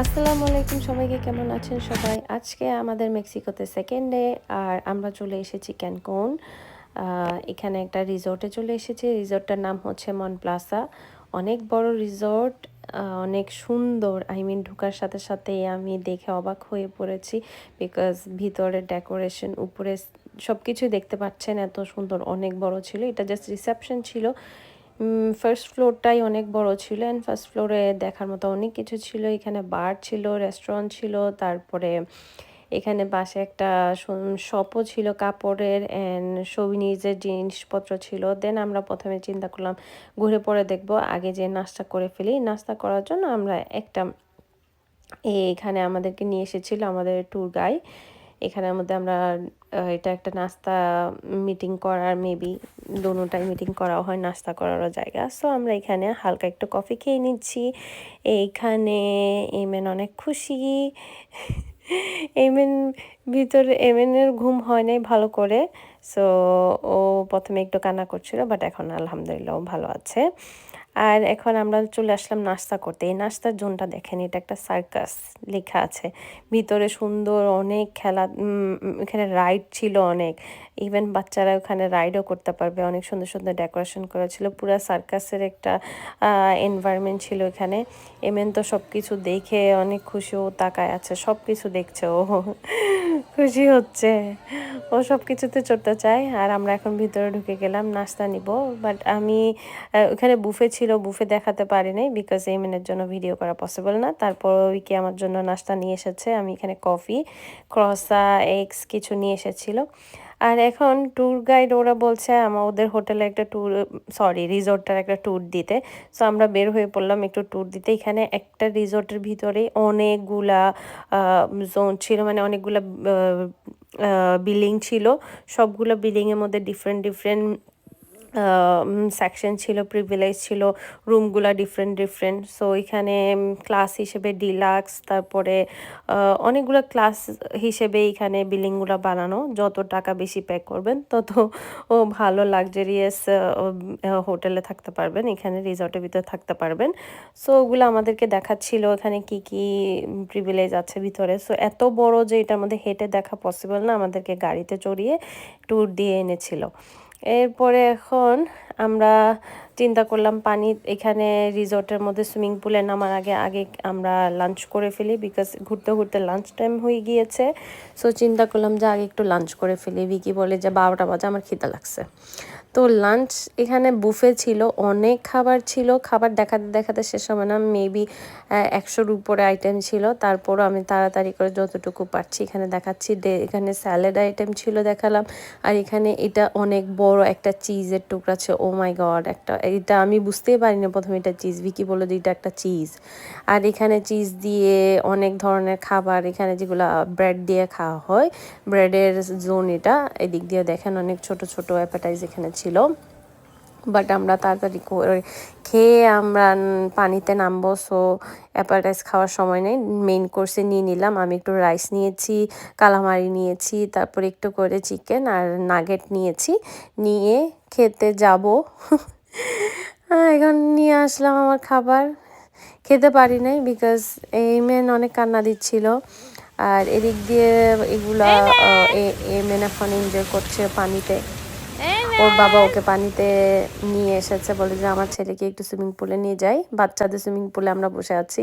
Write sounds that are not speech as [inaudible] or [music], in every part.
আসসালামু আলাইকুম সবাইকে, কেমন আছেন সবাই? আজকে আমাদের মেক্সিকোতে সেকেন্ড ডে আর আমরা চলে এসেছি ক্যানকুন। এখানে একটা রিসোর্টে চলে এসেছি। রিসোর্টটার নাম হচ্ছে মন প্লাসা। অনেক বড় রিসোর্ট অনেক সুন্দর। আই মিন ঢোকার সাথে সাথে আমি দেখে অবাক হয়ে পড়েছি বিকজ ভিতরে ডেকোরেশন উপরে সব কিছুই দেখতে পাচ্ছেন। এত সুন্দর, অনেক বড় ছিল। এটা জাস্ট রিসেপশন ছিল। ফার্স্ট ফ্লোরটাই অনেক বড় ছিল অ্যান্ড ফার্স্ট ফ্লোরে দেখার মতো অনেক কিছু ছিল। এখানে বার ছিল রেস্টুরেন্ট ছিল, তারপরে এখানে পাশে একটা শপও ছিল, কাপড়ের অ্যান্ড সবিনিজের জিনিসপত্র ছিল। দেন আমরা প্রথমে চিন্তা করলাম, ঘুরে পরে দেখব, আগে যে নাস্তা করে ফেলি। নাস্তা করার জন্য আমরা একটা এখানে আমাদেরকে নিয়ে এসেছিল আমাদের ট্যুর গাইড এখানের মধ্যে আমরা এটা একটা নাস্তা মিটিং করার মেবি দোনোটাই মিটিং করাও হয়, নাস্তা করারও জায়গা। সো আমরা এখানে হালকা একটু কফি খেয়ে নিচ্ছি। এইখানে এমেন অনেক খুশি। এমেন ভিতরে এমেনের ঘুম হয় নাই ভালো করে। সো ও প্রথমে একটু কান্না করছিল বাট এখন আলহামদুলিল্লাহ ভালো আছে। আর এখন আমরা চলে আসলাম নাস্তা করতে। এই নাস্তার জোনটা দেখেন, এটা একটা সার্কাস লেখা আছে। ভিতরে সুন্দর অনেক খেলা এখানে রাইড ছিল অনেক। ইভেন বাচ্চারা ওখানে রাইডও করতে পারবে। অনেক সুন্দর সুন্দর ডেকোরেশন করা ছিল। পুরো সার্কাসের একটা এনভায়রনমেন্ট ছিল এখানে। এমেন তো সব কিছু দেখে অনেক খুশি, ও তাকায় আছে। সব কিছু দেখছে, ও খুশি হচ্ছে। ও সব কিছুতে চড়তে চায়। আর আমরা এখন ভিতরে ঢুকে গেলাম, নাস্তা নিব। বাট আমি ওখানে বুফে ছিল বুফে দেখাতে পারি নাই বিকজ এই মিনের জন্য ভিডিও করা পসিবল না। তারপর ওইকে আমার জন্য নাস্তা নিয়ে এসেছে। আমি এখানে কফি ক্রসা এগস কিছু নিয়ে এসেছিল। আর এখন ট্যুর গাইড ওরা বলছে আমার ওদের হোটেলে একটা ট্যুর সরি রিসোর্টটার একটা ট্যুর দিতে। সো আমরা বের হয়ে পড়লাম একটু ট্যুর দিতে। এখানে একটা রিসোর্টের ভিতরে অনেকগুলা জোন ছিল মানে অনেকগুলা বিল্ডিং ছিল। সবগুলো বিল্ডিংয়ের মধ্যে ডিফারেন্ট ডিফারেন্ট সেকশন ছিল প্রিভিলেজ ছিল রুমগুলো ডিফারেন্ট ডিফারেন্ট সো এখানে ক্লাস হিসেবে ডিলাক্স তারপরে অনেকগুলো ক্লাস হিসেবে এখানে বিল্ডিংগুলো বানানো। যত টাকা বেশি পে করবেন, তত ও ভালো লাক্সারিয়াস হোটেলে থাকতে পারবেন, এখানে রিসর্টের ভিতরে থাকতে পারবেন। সো ওগুলো আমাদেরকে দেখাচ্ছিল, এখানে কি কি প্রিভিলেজ আছে ভিতরে। সো এত বড় যে এটার মধ্যে হেঁটে দেখা পসিবল না, আমাদেরকে গাড়িতে চড়িয়ে ট্যুর দিয়ে এনেছিল। এরপরে এখন আমরা চিন্তা করলাম পানি এখানে রিসর্টের মধ্যে সুইমিং পুলে নামার আগে আগে আমরা লাঞ্চ করে ফেলি বিকজ ঘুরতে ঘুরতে লাঞ্চ টাইম হয়ে গিয়েছে। সো চিন্তা করলাম যে আগে একটু লাঞ্চ করে ফেলি। ভিকি বলে যে বারোটা বাজে, আমার খিদে লাগছে। তো লাঞ্চ এখানে বুফে ছিল, অনেক খাবার ছিল। খাবার দেখাতে দেখাতে শেষ হবে না মেবি একশোর উপরে আইটেম ছিল। তারপরও আমি তাড়াতাড়ি করে যতটুকু পারছি এখানে দেখাচ্ছি। এখানে স্যালাড আইটেম ছিল দেখালাম। আর এখানে এটা অনেক বড় একটা চিজের টুকরা আছে ও মাই গড একটা, এটা আমি বুঝতেই পারিনি প্রথমে এটা চিজ ভিকি বলল যে এটা একটা চিজ আর এখানে চিজ দিয়ে অনেক ধরনের খাবার, এখানে যেগুলো ব্রেড দিয়ে খাওয়া হয় ব্রেডের জোন এটা। এদিক দিয়ে দেখেন অনেক ছোট ছোট অ্যাপাটাইজ এখানে ছিল বাট আমরা তাড়াতাড়ি করে খেয়ে আমরা পানিতে নামবো সো অ্যাপাটাইজ খাওয়ার সময় নেই। মেইন কোর্সে নিয়ে নিলাম। আমি একটু রাইস নিয়েছি কালামারি নিয়েছি তারপর একটু করে চিকেন আর নাগেট নিয়েছি। নিয়ে খেতে যাব। [laughs] এখন নিয়ে আসলাম আমার খাবার। খেতে পারি নাই বিকজ এই মেন অনেক কান্না দিচ্ছিল। আর এদিক দিয়ে এগুলা এ মেন এখন এনজয় করছে পানিতে। ওর বাবা ওকে পানিতে নিয়ে এসেছে, বলে যে আমার ছেলেকে একটু সুইমিং পুলে নিয়ে যাই, বাচ্চাদের সুইমিং পুলে আমরা বসে আছি।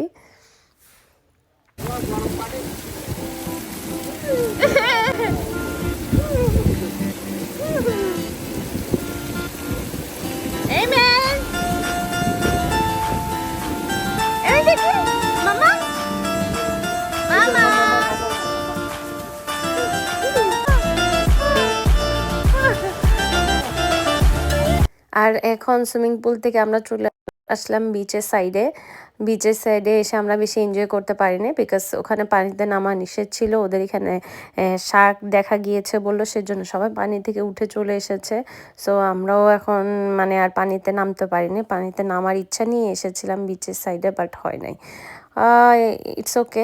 আর এখন সুইমিং পুল থেকে আমরা চলে আসলাম বিচের সাইডে বিচের সাইডে এসে আমরা বেশি এনজয় করতে পারিনি বিকজ ওখানে পানিতে নামা নিষেধ ছিল। ওদের এখানে শাক দেখা গিয়েছে বলল, সেজন্য সবাই পানি থেকে উঠে চলে এসেছে। সো আমরাও এখন মানে আর পানিতে নামতে পারিনি। পানিতে নামার ইচ্ছা নিয়ে এসেছিলাম বিচের সাইডে বাট হয় নাই। ইটস ওকে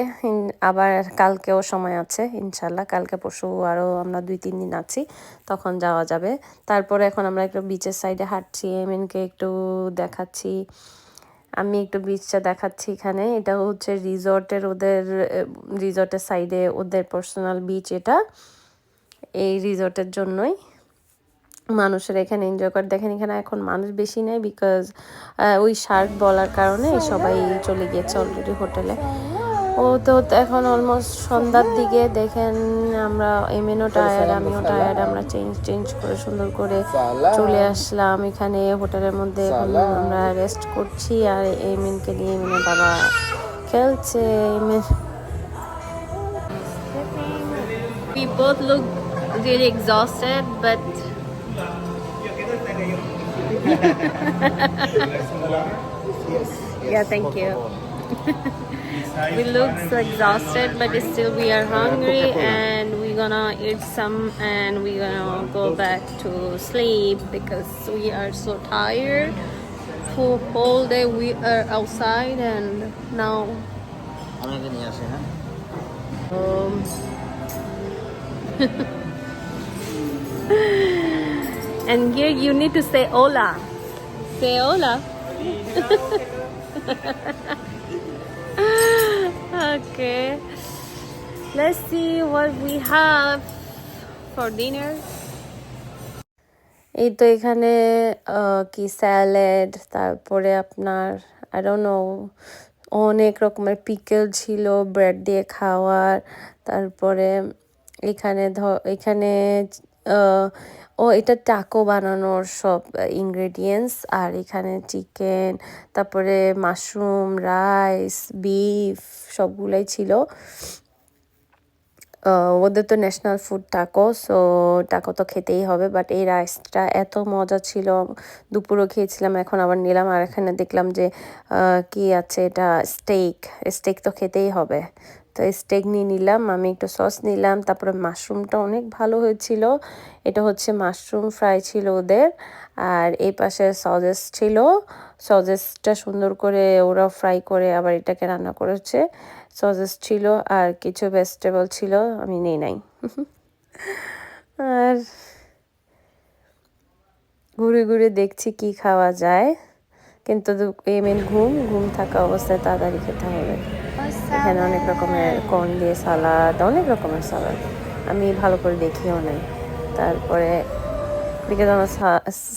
আবার কালকেও সময় আছে, ইনশাল্লাহ। কালকে, পরশু আরও আমরা দুই, তিন দিন আছি, তখন যাওয়া যাবে। তারপরে এখন আমরা একটু বিচের সাইডে হাঁটছি এমএনকে একটু দেখাচ্ছি। আমি একটু বিচটা দেখাচ্ছি এখানে। এটা হচ্ছে রিসর্টের ওদের রিসর্টের সাইডে ওদের পার্সোনাল বিচ এটা। এই রিসর্টের জন্যই। মানুষের এখানে এনজয় করে। দেখেন এখানে এখন মানুষ বেশি নেই বিকজ ওই শার্ক বলার কারণে সবাই চলে গিয়েছে অলরেডি হোটেলে ও তো এখন অলমোস্ট সন্ধ্যার দিকে দেখেন আমরা এমএনও টায়ার্ড আমিও টায়ার্ড আমরা চেঞ্জ চেঞ্জ করে সুন্দর করে চলে আসলাম। এখানে হোটেলের মধ্যে আমরা রেস্ট করছি আর এমিনকে নিয়ে এমিনের বাবা খেলছে এমিন We both look really exhausted, but yes, yeah, thank you. we look so exhausted, but still we are hungry and we're gonna eat some and we're gonna go back to sleep because we are so tired. For whole day we are outside and now. Um, [laughs] and here you need to say hola. Say hola. okay. Let's see what we have for dinner. এই তো এখানে কি salad তারপরে আপনার I don't know অনেক রকমের pickle ছিল bread দিয়ে খাওয়ার তারপরে এখানে ধ- এখানে ও, এটা টাকো বানানোর সব ইনগ্রেডিয়েন্টস আর এখানে চিকেন তারপরে মাশরুম রাইস বিফ সবগুলাই ছিল। ওদের তো national food taco so taco তো খেতেই হবে বাট এই রাইসটা এত মজা ছিল। দুপুরও খেয়েছিলাম, এখন আবার নিলাম, আর এখানে দেখলাম যে কি আছে এটা স্টেক স্টেক তো খেতেই হবে। তো স্টেক নিয়ে নিলাম, আমি একটু সস নিলাম, তারপরে মাশরুমটা অনেক ভালো হয়েছিল। এটা হচ্ছে মাশরুম ফ্রাই ছিল ওদের, আর এই পাশে সজেস ছিল। সজেসটা সুন্দর করে ওরা ফ্রাই করে আবার এটাকে রান্না করেছে। সজেস ছিল আর কিছু ভেজিটেবল ছিল, আমি নেই নাই। আর ঘুরে ঘুরে দেখছি কি খাওয়া যায়। কিন্তু এমেন ঘুম ঘুম থাকা অবস্থায় তাড়াতাড়ি খেতে হবে। এখানে অনেক রকমের কর্ন দিয়ে সালাদ অনেক রকমের সালাদ আমি ভালো করে দেখিও নাই। তারপরে বিকজ আমার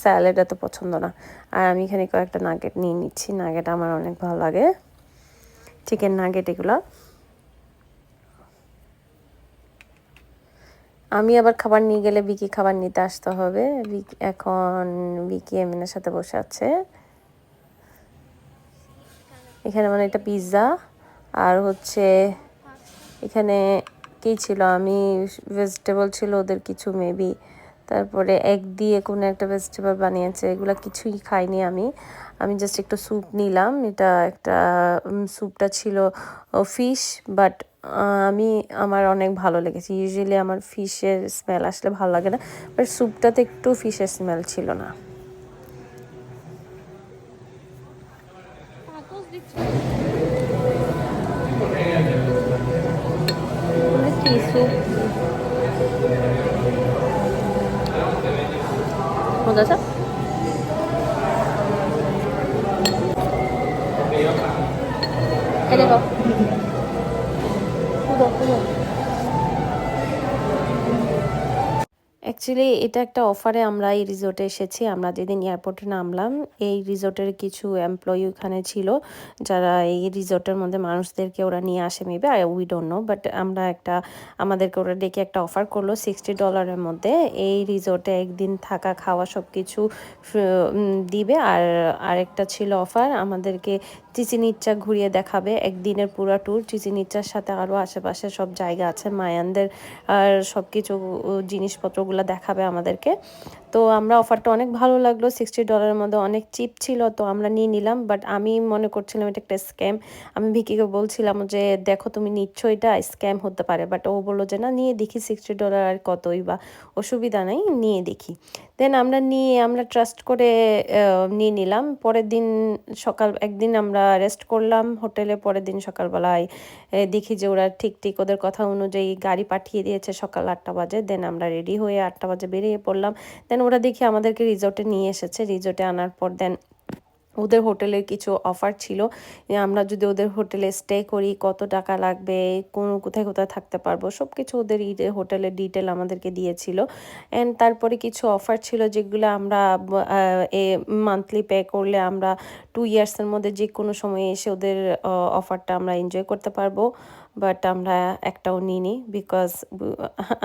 স্যালাড এত পছন্দ না। আর আমি এখানে কয়েকটা নাগেট নিয়ে নিচ্ছি। নাগেট আমার অনেক ভালো লাগে। চিকেন নাগেট এগুলো। আমি আবার খাবার নিয়ে গেলে বিকি খাবার নিতে আসতে হবে। এখন বিকি এমিনের সাথে বসে আছে। এখানে মানে একটা পিৎজা আর হচ্ছে এখানে কি ছিল? আমি ভেজিটেবল ছিল ওদের কিছু মেবি তারপরে এক দিয়ে কোনো একটা ভেজিটেবল বানিয়েছে, এগুলো কিছুই খাইনি আমি। আমি জাস্ট একটু স্যুপ নিলাম, এটা একটা স্যুপটা ছিল ফিশ বাট আমি, আমার অনেক ভালো লেগেছে। ইউজুয়ালি আমার ফিশের স্মেল আসলে ভালো লাগে না বাট স্যুপটাতে একটু ফিশের স্মেল ছিল না। মজা আছে এই দেখো পুরো পুরো অ্যাকচুয়ালি এটা একটা অফারে আমরা এই রিসোর্টে এসেছি। আমরা যেদিন এয়ারপোর্টে নামলাম, এই রিসোর্টের কিছু এমপ্লয়ি ওখানে ছিল, যারা এই রিসোর্টের মধ্যে মানুষদেরকে ওরা নিয়ে আসে maybe I we don't know but আমরা একটা, আমাদেরকে ওরা ডেকে একটা অফার করল সিক্সটি ডলারের মধ্যে। এই রিসোর্টে একদিন থাকা, খাওয়া সব কিছু দিবে। আর আরেকটা ছিল অফার আমাদেরকে চিচিনিচ্চা ঘুরিয়ে দেখাবে একদিনের পুরো ট্যুর চিচিনিচ্চার সাথে আরও আশেপাশে সব জায়গা আছে, মায়ানদের আর সব কিছু জিনিসপত্রগুলো দেখাবে আমাদেরকে। তো আমরা অফারটা অনেক ভালো লাগল সিক্সটি ডলারের মধ্যে অনেক চিপ ছিল, তো আমরা নিয়ে নিলাম। বাট আমি মনে করছিলাম এটা একটা স্ক্যাম আমি ভিকিকে বলছিলাম যে, দেখো তুমি নিচ্ছ এটা স্ক্যাম হতে পারে। বাট ও বলল যে, না, নিয়ে দেখি সিক্সটি ডলার আর কতই বা। অসুবিধা নেই, নিয়ে দেখি। দেন আমরা নিয়ে, আমরা ট্রাস্ট করে নিয়ে নিলাম। পরের দিন সকাল, একদিন আমরা রেস্ট করলাম হোটেলে পরের দিন সকালবেলায় দেখি যে ওরা ঠিক ঠিক ওদের কথা অনুযায়ী গাড়ি পাঠিয়ে দিয়েছে সকাল আটটা বাজে। দেন আমরা রেডি হয়ে আটটা বাজে বেরিয়ে পড়লাম। দেন ওরা দেখি আমাদেরকে রিজোর্টে নিয়ে এসেছে। রিজোর্টে আনার পর দেন ওদের হোটেলের কিছু অফার ছিল। আমরা যদি ওদের হোটেলে স্টে করি, কত টাকা লাগবে, কোন, কোথায় কোথায় থাকতে পারব সব কিছু ওদের হোটেলের ডিটেল আমাদেরকে দিয়েছিল। অ্যান্ড তারপরে কিছু অফার ছিল যেগুলো আমরা এ মান্থলি পে করলে আমরা টু ইয়ার্সের মধ্যে যে কোনো সময়ে এসে ওদের অফারটা আমরা এনজয় করতে পারব। বাট আমরা একটাও নিইনি বিকজ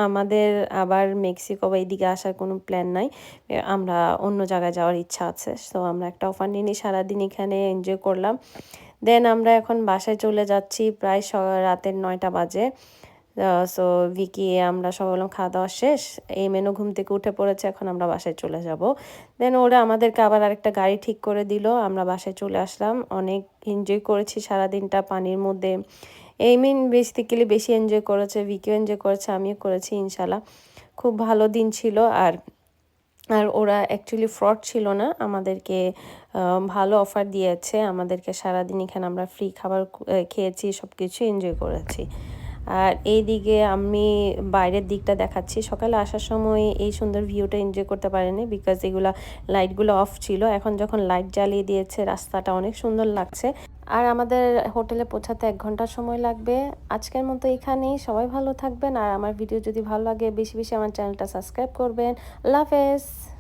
আমাদের আবার মেক্সিকো বা এইদিকে আসার কোনো প্ল্যান নাই। আমরা অন্য জায়গায় যাওয়ার ইচ্ছা আছে সো আমরা একটা অফার নিইনি, সারাদিন এখানে এনজয় করলাম। দেন আমরা এখন বাসায় চলে যাচ্ছি প্রায় রাতের নয়টা বাজে। সো ভিকি, আমরা সবাই বললাম খাওয়া দাওয়া শেষ, এই মেনু ঘুম থেকে উঠে পড়েছে, এখন আমরা বাসায় চলে যাব। দেন ওরা আমাদেরকে আবার আরেকটা গাড়ি ঠিক করে দিল, আমরা বাসায় চলে আসলাম। অনেক এনজয় করেছি সারাদিনটা পানির মধ্যে। এই মিন বেসিক্যালি বেশি এনজয় করেছে ভিকিও এনজয় করেছে, আমিও করেছি ইনশাল্লাহ খুব ভালো দিন ছিল আর আর ওরা অ্যাকচুয়ালি ফ্রড ছিল না, আমাদেরকে ভালো অফার দিয়েছে, আমাদেরকে সারাদিন এখানে আমরা ফ্রি খাবার খেয়েছি সব কিছু এনজয় করেছি। আর এইদিকে আমি বাইরের দিকটা দেখাচ্ছি। সকালে আসার সময় এই সুন্দর ভিউটা এনজয় করতে পারেনি বিকজ এগুলা লাইটগুলো অফ ছিল। এখন যখন লাইট জ্বালিয়ে দিয়েছে, রাস্তাটা অনেক সুন্দর লাগছে। আর আমাদের হোটেলে পৌঁছাতে এক ঘণ্টা সময় লাগবে। আজকের মতো এখানেই। সবাই ভালো থাকবেন। আর আমার ভিডিও যদি ভালো লাগে, বেশি বেশি আমার চ্যানেলটা সাবস্ক্রাইব করবেন। আল্লাহ হাফেজ।